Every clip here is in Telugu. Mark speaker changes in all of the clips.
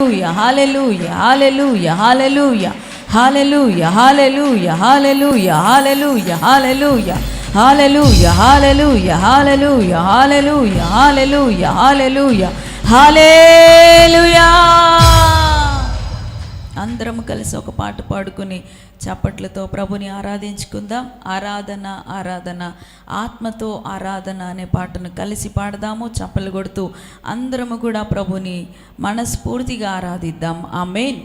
Speaker 1: యహాలెలు అందరం కలిసి ఒక పాట పాడుకుని చప్పట్లతో ప్రభుని ఆరాధించుకుందాం. ఆరాధన ఆరాధన ఆత్మతో ఆరాధన అనే పాటను కలిసి పాడదాము చప్పలు కొడుతూ అందరము కూడా ప్రభుని మనస్ఫూర్తిగా ఆరాధిద్దాం. ఆ మెయిన్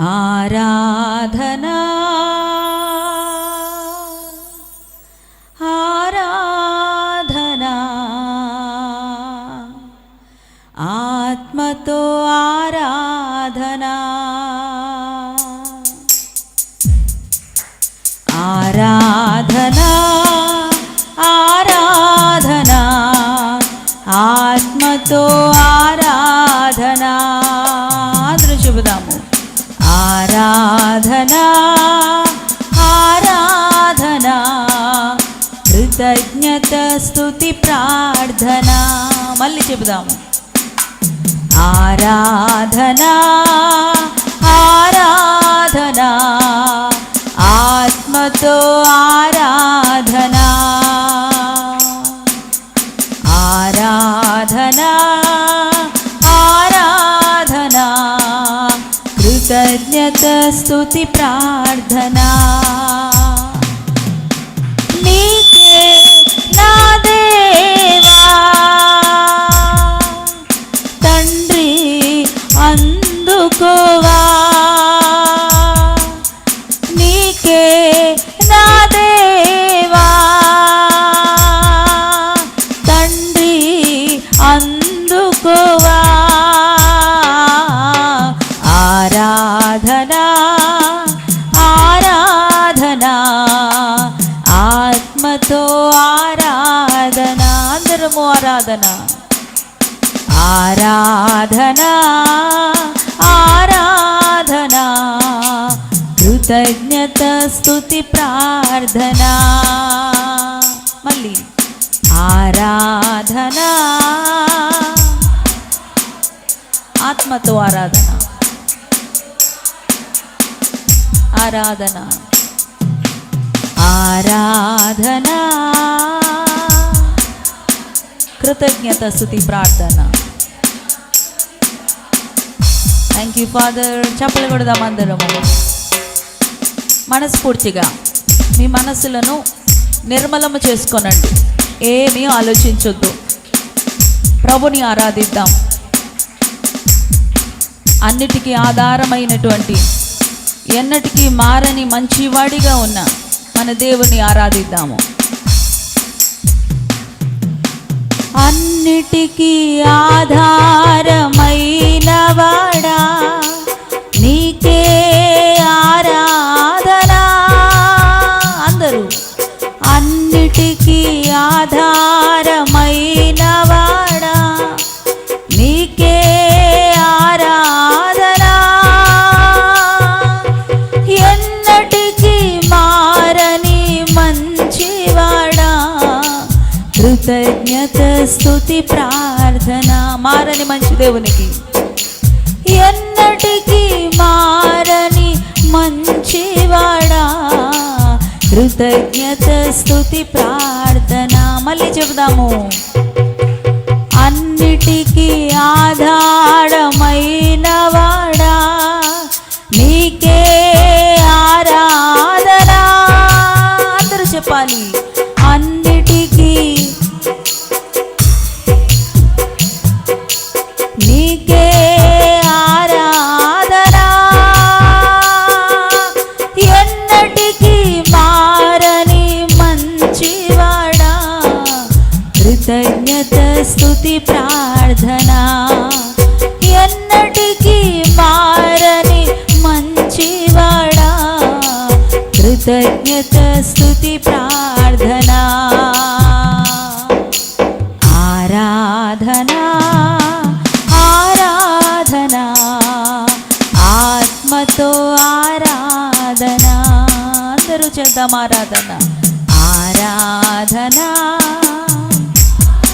Speaker 1: ఆరాధన ఆరా ఆరాధనా. ఆరాధనా ఆరాధనా ఆత్మతో ఆరాధనా. అందరూ చెబుదాము. ఆరాధనా ఆరాధనా కృతజ్ఞత స్థుతి ప్రార్థన. మళ్ళీ చెబుదాము. ఆరాధనా ఆరాధనా ఆత్మతో ఆరాధనా. ఆరాధనా ఆరాధనా కృతజ్ఞత స్తుతి ప్రార్థనా. నీ ఆరాధనా ఆరాధనా కృతజ్ఞత స్థుతి ప్రార్థనా. మళ్ళీ ఆరాధనా ఆత్మతో ఆరాధన. ఆరాధన ఆరాధనా కృతజ్ఞత స్థుతి ప్రార్థన. థ్యాంక్ యూ ఫాదర్ చెప్పలు కొడదాం అందరము. మనస్ఫూర్తిగా మీ మనస్సులను నిర్మలము చేసుకొనండి. ఏమీ ఆలోచించొద్దు. ప్రభుని ఆరాధిద్దాం. అన్నిటికీ ఆధారమైనటువంటి ఎన్నటికీ మారని మంచివాడిగా ఉన్న మన దేవుని ఆరాధిద్దాము. అన్నిటికీ ఆధారమైన ప్రార్థన మారని మంచి దేవునికి. ఎన్నటికీ మారని మంచివాడా కృతజ్ఞత స్థుతి ప్రార్థన. మళ్ళీ చెబుదాము. అన్నిటికీ ఆధార ఆరాధనా అందరూ చేద్దాం ఆరాధన. ఆరాధనా.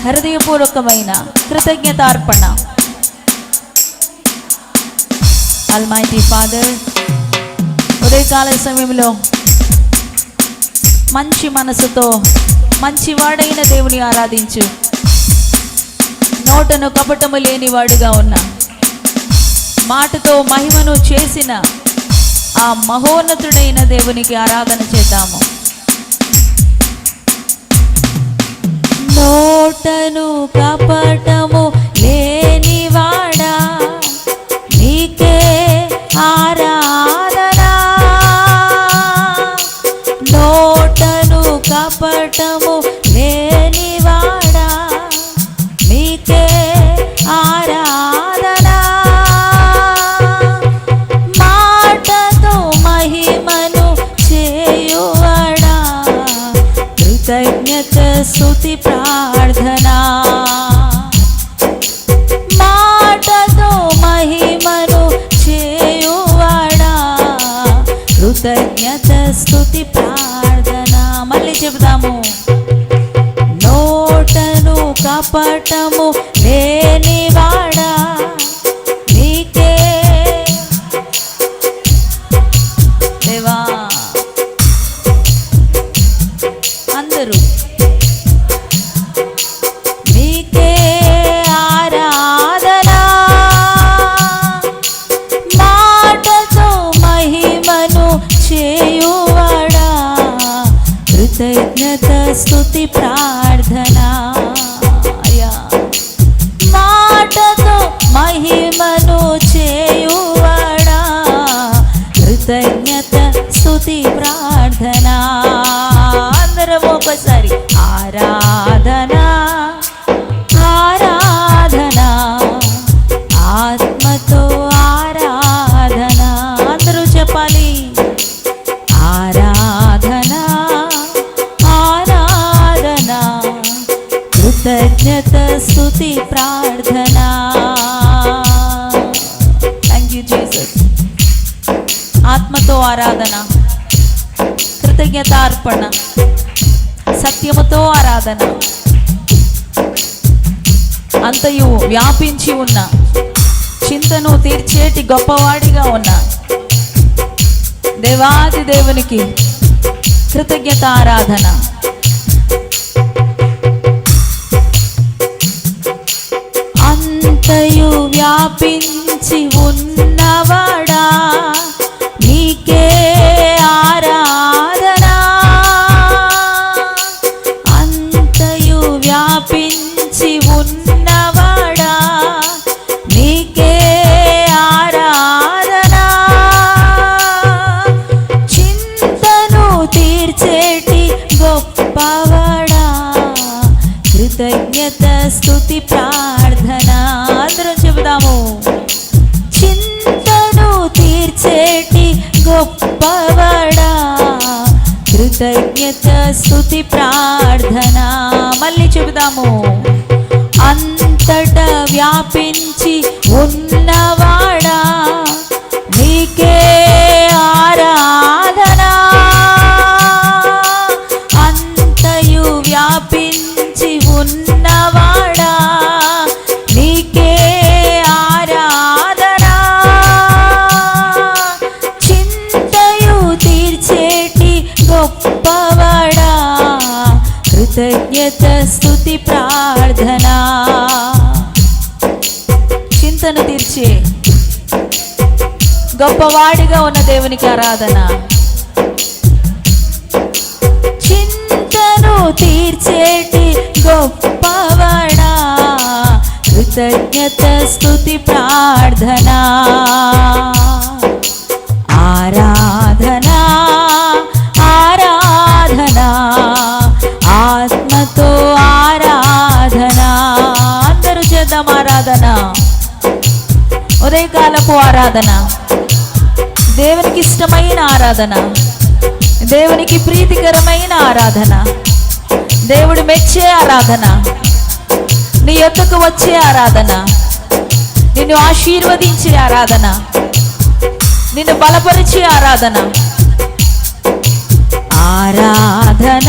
Speaker 1: హృదయపూర్వకమైన కృతజ్ఞతార్పణ. అల్మైటీ ఫాదర్ ఉదయకాల సమయంలో మంచి మనసుతో మంచివాడైన దేవుని ఆరాధించు. నోటను కపటము లేనివాడుగా ఉన్న మాటతో మహిమను చేసిన ఆ మహోన్నతుడైన దేవునికి ఆరాధన చేద్దాము. నోటను కపటము లేనివాడా నీకే ఆరాధనా? నోటను కపటము కపటము లేనివాడా నీకే. దేవా. అందరూ చేయువాడా. కృతజ్ఞత స్తుతి ఆత్మతో ఆరాధన. కృతజ్ఞత అర్పణ సత్యముతో ఆరాధన. అంతయు వ్యాపించి ఉన్న. చింతను తీర్చేటి గొప్పవాడిగా ఉన్న. దేవాది దేవునికి కృతజ్ఞత ఆరాధన. అంతయు వ్యాపించి ఉన్నవాడా? అంతటా వ్యాపి కృతజ్ఞత స్తుతి ప్రార్థనా. చింతను తీర్చే గొప్పవాడిగా ఉన్న దేవునికి ఆరాధన. చింతను తీర్చేటి గొప్పవాడా. కృతజ్ఞత స్తుతి ప్రార్థనా. ఆరాధన ఆరాధనా. ఉదయకాలపు ఆరాధన. దేవునికి ఇష్టమైన ఆరాధన. దేవునికి ప్రీతికరమైన ఆరాధన. దేవుడు మెచ్చే ఆరాధన. నీ యొక్కకు వచ్చే ఆరాధన. నిన్ను ఆశీర్వదించే ఆరాధన. నిన్ను బలపరిచే ఆరాధన ఆరాధన. ఆరాధన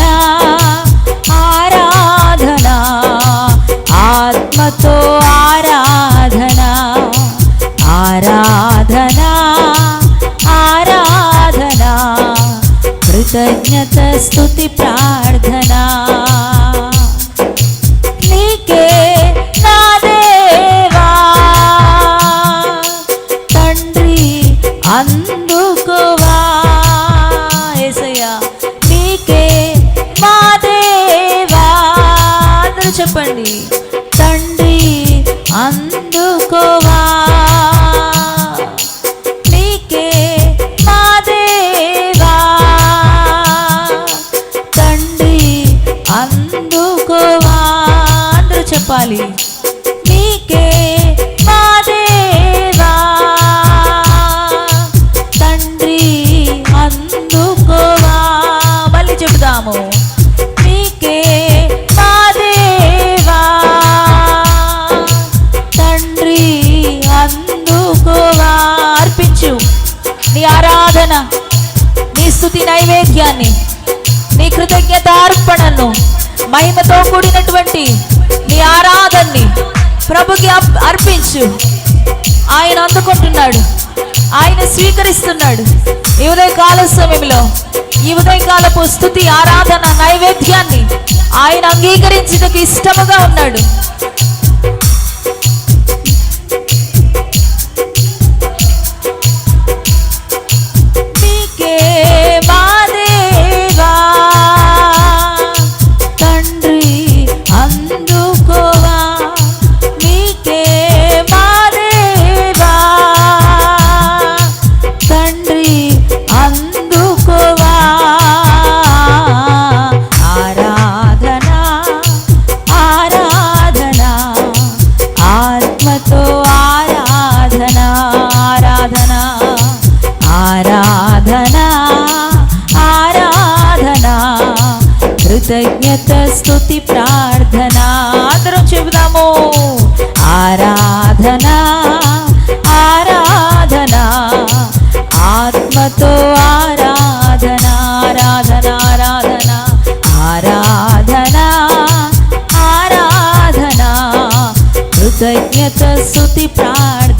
Speaker 1: ఆరాధనా ఆరాధనా కృతజ్ఞత స్తుతి ప్రార్థన. చెప్పాలి నీకే మా తండ్రి అందుకోవా. మళ్ళీ చెబుదాము. నీకే మా తండ్రి అందుకోవా. అర్పించు నీ ఆరాధన నీ స్థుతి నైవేద్యాన్ని నీ కృతజ్ఞత అర్పణను మహిమతో కూడినటువంటి నీ ఆరాధనని ప్రభుకి అర్పించు. ఆయన అందుకుంటున్నాడు. ఆయన స్వీకరిస్తున్నాడు. ఈ ఉదయకాల సమయంలో ఈ ఉదయకాలపు స్థుతి ఆరాధన నైవేద్యాన్ని ఆయన అంగీకరించుటకు ఇష్టముగా ఉన్నాడు. కృతజ్ఞత స్థుతి ప్రార్థన. అందరం చెబుదాము. ఆరాధన ఆరాధన. ఆత్మతో ఆరాధన ఆరాధన ఆరాధన. ఆరాధన ఆరాధన. కృతజ్ఞత స్థుతి ప్రార్థన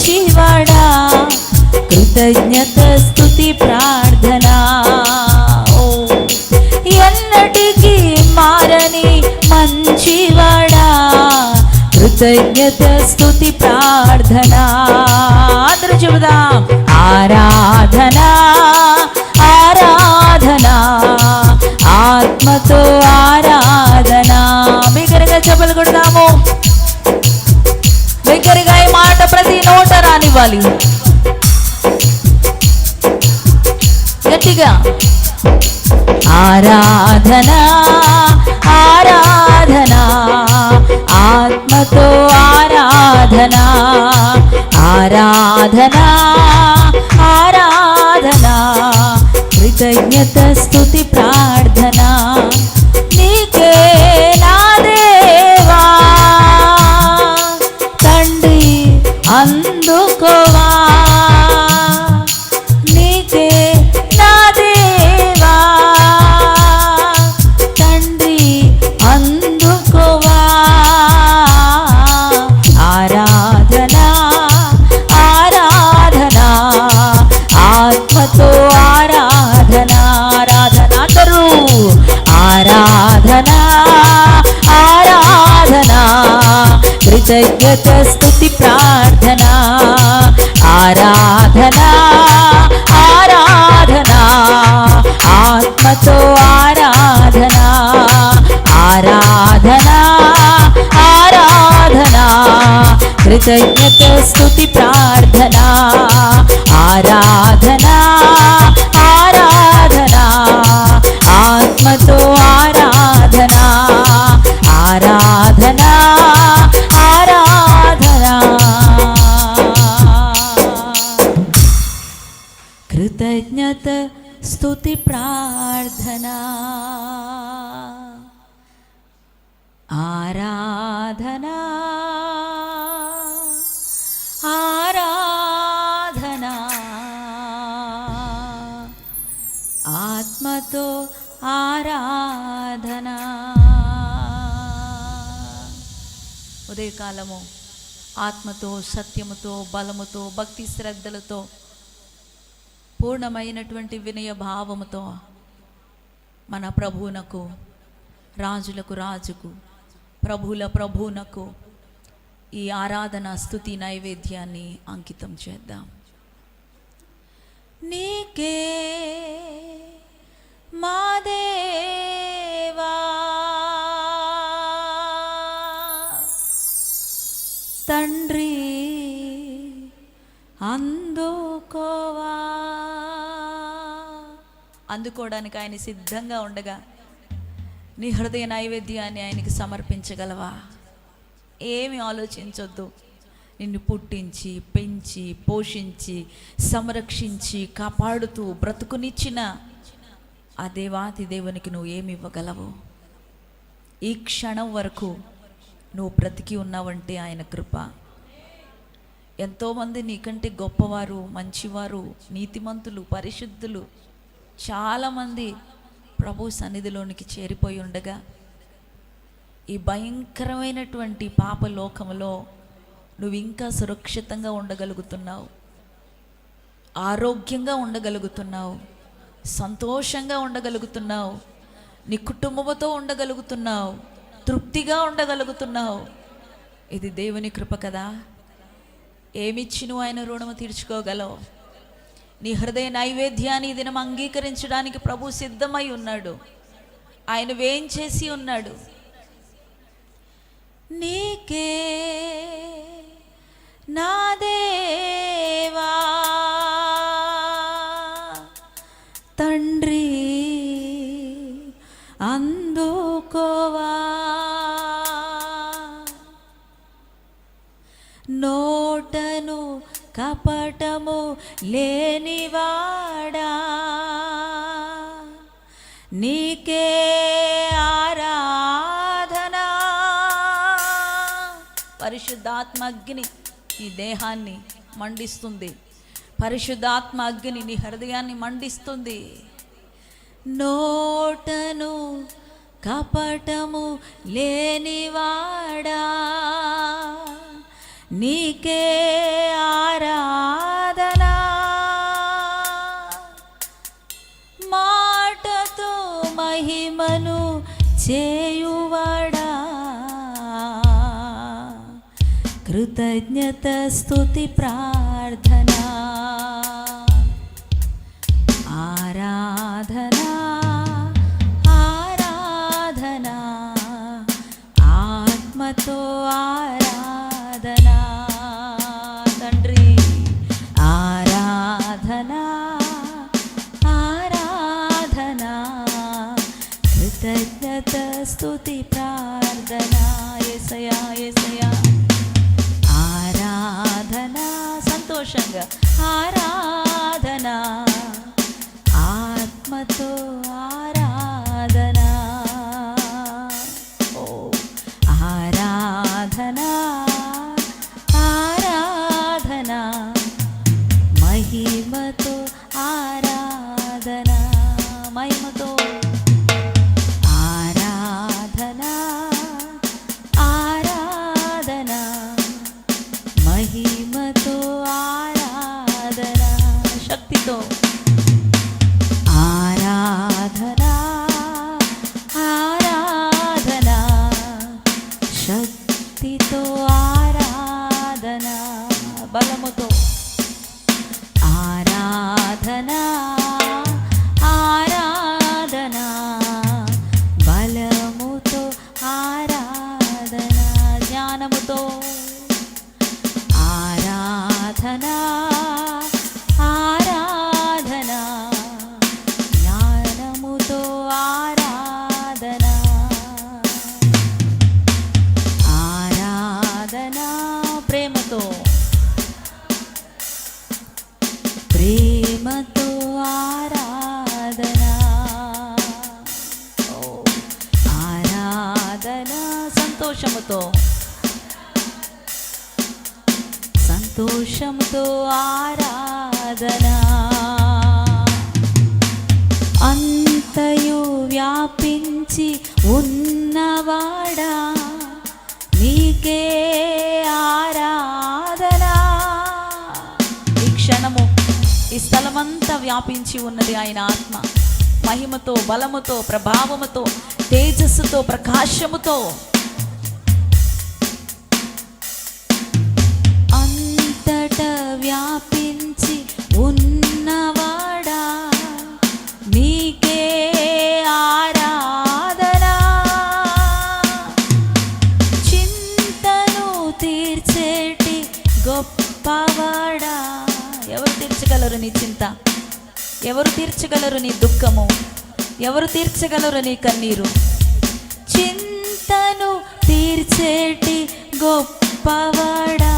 Speaker 1: మంచివాడా కృతజ్ఞత స్తుతి ప్రార్థన? ఓ ఎన్నటికీ మారని మంచివాడా? కృతజ్ఞత స్తుతి ప్రార్థన? అందరూ చెబుదాం. ఆరాధన? ఆరాధన? ఆత్మతో ఆరాధన? కనుక చెప్పలు కొడదాము నోట గట్టిగా. ఆరాధన ఆరాధన ఆత్మతో ఆరాధన ఆరాధన ఆరాధన కృతజ్ఞత స్తుతి కృతజ్ఞత స్థుతి ప్రార్థన ఆరాధన ఆరాధన ఆత్మతో ఆరాధన ఆరాధన ఆరాధన కృతజ్ఞత స్థుతి ప్రార్థన ఆరాధన ఉదయకాలము. ఆత్మతో సత్యముతో బలముతో భక్తి శ్రద్ధలతో పూర్ణమైనటువంటి వినయ భావముతో మన ప్రభువునకు రాజులకు రాజుకు ప్రభుల ప్రభువునకు ఈ ఆరాధన స్థుతి నైవేద్యాన్ని అంకితం చేద్దాం. నీకే మాదే అందుకోవడానికి ఆయన సిద్ధంగా ఉండగా నీ హృదయ నైవేద్యాన్ని ఆయనకి సమర్పించగలవా? ఏమి ఆలోచించొద్దు. నిన్ను పుట్టించి పెంచి పోషించి సంరక్షించి కాపాడుతూ బ్రతుకునిచ్చిన ఆ దేవాతి దేవునికి నువ్వు ఏమి ఇవ్వగలవు? ఈ క్షణం వరకు నువ్వు బ్రతికి ఉన్నావంటే ఆయన కృప. ఎంతోమంది నీకంటే గొప్పవారు మంచివారు నీతిమంతులు పరిశుద్ధులు చాలామంది ప్రభు సన్నిధిలోనికి చేరిపోయి ఉండగా ఈ భయంకరమైనటువంటి పాప లోకంలో నువ్వు ఇంకా సురక్షితంగా ఉండగలుగుతున్నావు. ఆరోగ్యంగా ఉండగలుగుతున్నావు. సంతోషంగా ఉండగలుగుతున్నావు. నీ కుటుంబంతో ఉండగలుగుతున్నావు. తృప్తిగా ఉండగలుగుతున్నావు. ఇది దేవుని కృప కదా. ఏమిచ్చి నువ్వు ఆయన రుణము తీర్చుకోగలవు? నీ హృదయ నైవేద్యాన్ని ఈ దినం అంగీకరించడానికి ప్రభు సిద్ధమై ఉన్నాడు. ఆయన వేం చేసి ఉన్నాడు? నీకే నా దేవా తండ్రి అందుకోవా. నోటను కపటము లేనివాడా? నీకే ఆరాధనా? పరిశుద్ధాత్మ అగ్ని ఈ దేహాన్ని మండిస్తుంది. పరిశుద్ధాత్మ అగ్ని నీ హృదయాన్ని మండిస్తుంది. నోటను కపటము లేనివాడా? నీకే చేయువాడా? కృతజ్ఞత స్థుతి ప్రా కృతజ్ఞత బలముతో మించి ఉన్నవాడా? నీకే ఆరాధనా? ఈ క్షణము ఈ స్థలమంతా వ్యాపించి ఉన్నది ఆయన ఆత్మ. మహిమతో బలముతో ప్రభావముతో తేజస్సుతో ప్రకాశముతో. అంతట వ్యాపించి ఉన్నవాడా? ఎవరు తీర్చగలరు నీ దుఃఖము? ఎవరు తీర్చగలరు నీ కన్నీరు? చింతను తీర్చేటి గొప్పవాడా?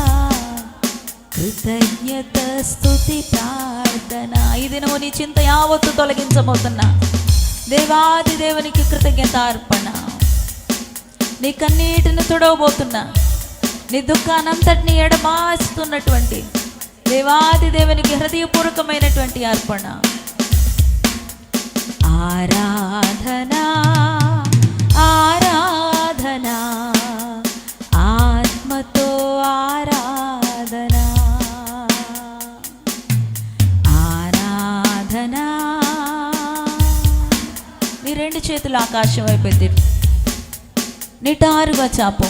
Speaker 1: కృతజ్ఞత స్థుతి ప్రార్థన. ఈ దినము నీ చింత యావత్తు తొలగించబోతున్నా. దేవాది దేవునికి కృతజ్ఞత అర్పణ. నీ కన్నీటిని తుడవబోతున్నా. నీ దుఃఖానంతటిని ఎడమాస్తున్నటువంటి దేవాది దేవునికి హృదయపూర్వకమైనటువంటి అర్పణ. ఆరాధన ఆరాధన ఆత్మతో ఆరాధన. ఆరాధన. మీ రెండు చేతులు ఆకాశం వైపు ఎత్తి. నిటారుగా చాపు.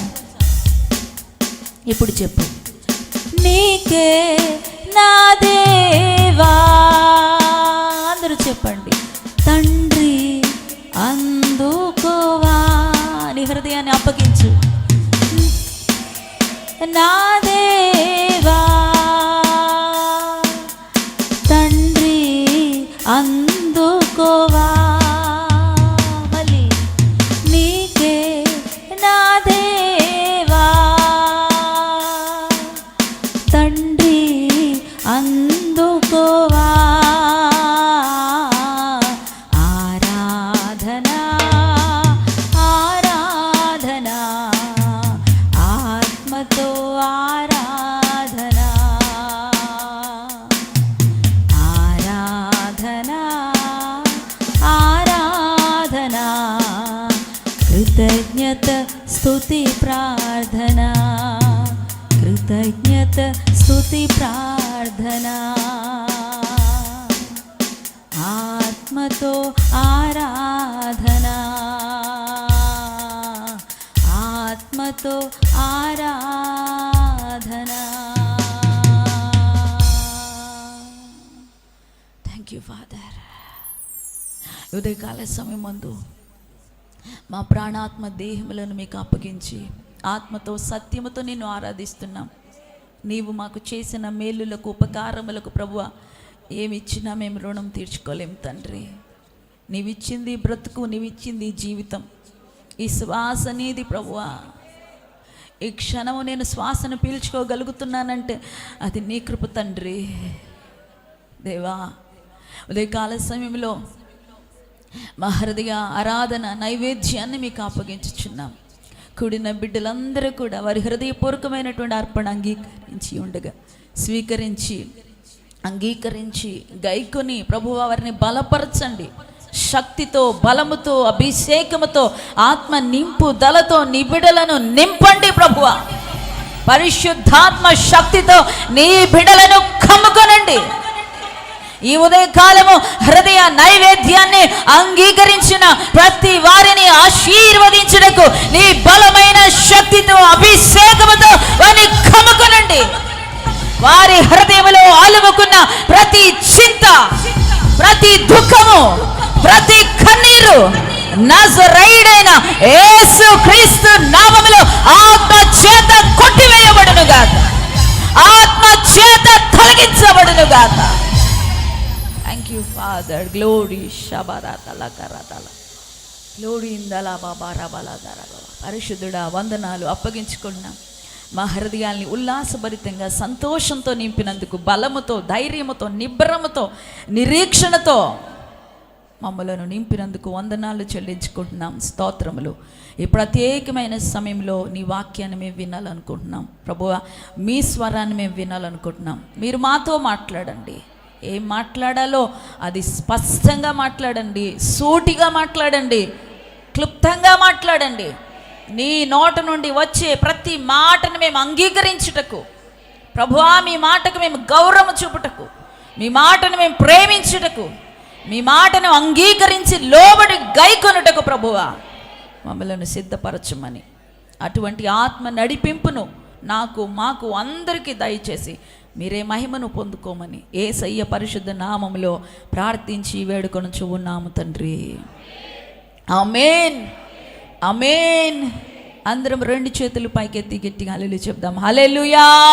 Speaker 1: ఇప్పుడు చెప్పు. నీకే నా దేవా. అందరూ చెప్పండి. తండ్రి అందుకోవా నీ హృదయాన్ని అప్పగించు. నాదే కృతజ్ఞత స్తుతి ప్రార్థన. ఆత్మతో ఆరాధన. ఆత్మతో ఆరాధన. థ్యాంక్ యూ ఫాదర్ ఉదయకాల సమయం మా ప్రాణాత్మ దేహములను మీకు అప్పగించి ఆత్మతో సత్యముతో నేను ఆరాధిస్తున్నాం. నీవు మాకు చేసిన మేలులకు ఉపకారములకు ప్రభువ ఏమిచ్చినా మేము రుణం తీర్చుకోలేము తండ్రి. నీవిచ్చింది బ్రతుకు నీవిచ్చింది జీవితం. ఈ శ్వాస నీది ప్రభువా. ఈ క్షణము నేను శ్వాసను పీల్చుకోగలుగుతున్నానంటే అది నీ కృప తండ్రి. దేవా ఉదయకాల సమయంలో మా హృదయ ఆరాధన నైవేద్యాన్ని మీకు అప్పగించుచున్నాం. కూడిన బిడ్డలందరూ కూడా వారి హృదయపూర్వకమైనటువంటి అర్పణ అంగీకరించి ఉండగా స్వీకరించి అంగీకరించి గైకొని ప్రభువ వారిని బలపరచండి. శక్తితో బలముతో అభిషేకముతో ఆత్మ నింపు దలతో నిబిడలను నింపండి ప్రభువ. పరిశుద్ధాత్మ శక్తితో నీ బిడలను కమ్ముకొనండి. ఈ ఉదయకాలము హృదయ నైవేద్యాన్ని అంగీకరించిన ప్రతి వారిని ఆశీర్వదించుటకు నీ బలమైన శక్తితో అభిషేకముతో వారిని కమకునండి వారి హృదయములో అలుముకున్న ప్రతి చింత ప్రతి దుఃఖము ప్రతి కన్నీరు నజరైడైన యేసు క్రీస్తు నామములో ఆత్మ చేత కొట్టివేయబడును గాక ఆత్మ చేత తొలగించబడును గాక యూ ఫాదర్ గ్లోరీ షబరాతల కరతల గ్లోరీ ఇందలా బాబా రబల దర పరిశుద్ధుడా వందనాలు అప్పగించుకున్నాం. మా హృదయాల్ని ఉల్లాసభరితంగా సంతోషంతో నింపినందుకు బలముతో ధైర్యముతో నిబ్రముతో నిరీక్షణతో మమ్మలను నింపినందుకు వందనాలు చెల్లించుకుంటున్నాం. స్తోత్రములు. ఈ ప్రత్యేకమైన సమయంలో నీ వాక్యాన్ని మేము వినాలనుకుంటున్నాం. ప్రభువా మీ స్వరాన్ని మేము వినాలనుకుంటున్నాం. మీరు మాతో మాట్లాడండి. ఏం మాట్లాడాలో? అది స్పష్టంగా మాట్లాడండి సూటిగా మాట్లాడండి క్లుప్తంగా మాట్లాడండి. నీ నోట నుండి వచ్చే ప్రతి మాటను మేము అంగీకరించుటకు ప్రభువా మీ మాటకు మేము గౌరవం చూపుటకు మీ మాటను మేము ప్రేమించుటకు మీ మాటను అంగీకరించి లోబడి గైకొనుటకు ప్రభువా మమ్మలను సిద్ధపరచమని. అటువంటి ఆత్మ నడిపింపును నాకు మాకు అందరికీ దయచేసి మీరే మహిమను పొందుకోమని ఏ సయ్య పరిశుద్ధ నామములో ప్రార్థించి వేడుకొనుచు ఉన్నాము తండ్రి. అమేన్ అమేన్ అందరం రెండు చేతులు పైకెత్తి గట్టిగా అల్లెలు చెప్దాం. హలెలుయా